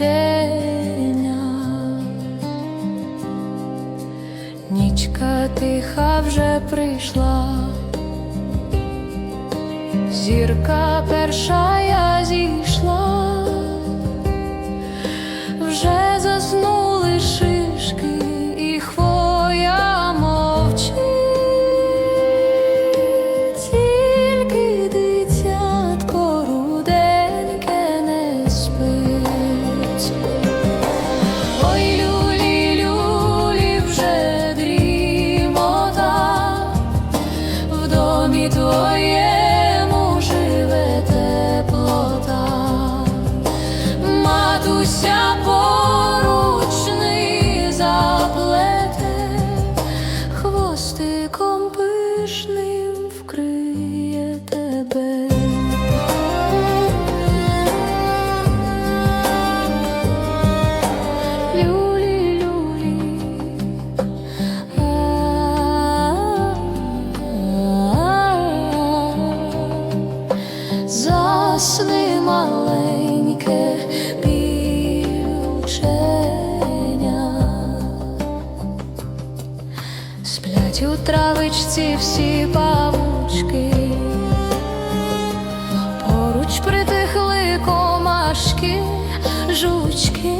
речення, нічка тиха вже прийшла, зірка перша. засни маленьке півченя. Сплять у травичці всі павучки, поруч притихли комашки, жучки.